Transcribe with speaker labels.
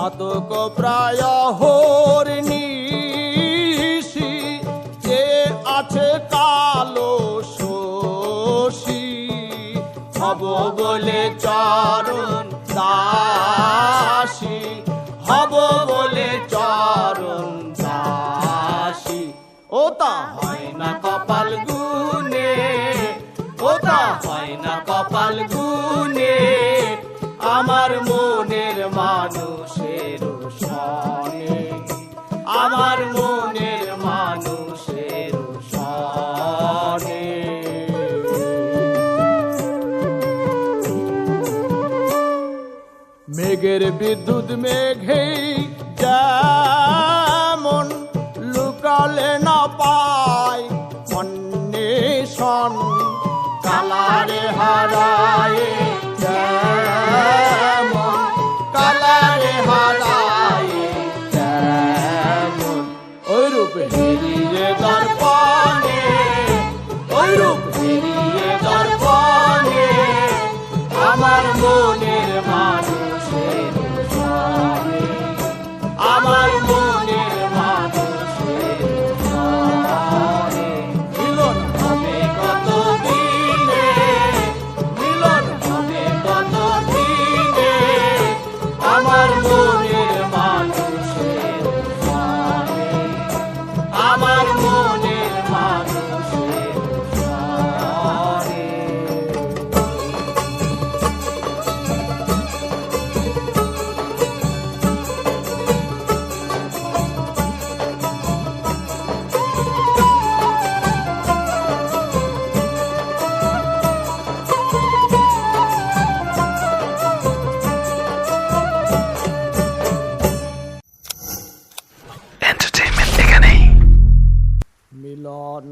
Speaker 1: চাতক প্রায় হরিণীষি, যে আছে কালো শোষী হব বলে চরণ দাসী, হব বলে চরণ দাসী। ও তা হয় না কপাল গুনে ও তা হয় না কপাল গুনে আমার মনের মানুষের সনে আমার মনের মানুষের সনে মেঘের বিদ্যুৎ মেঘেই ওই রূপ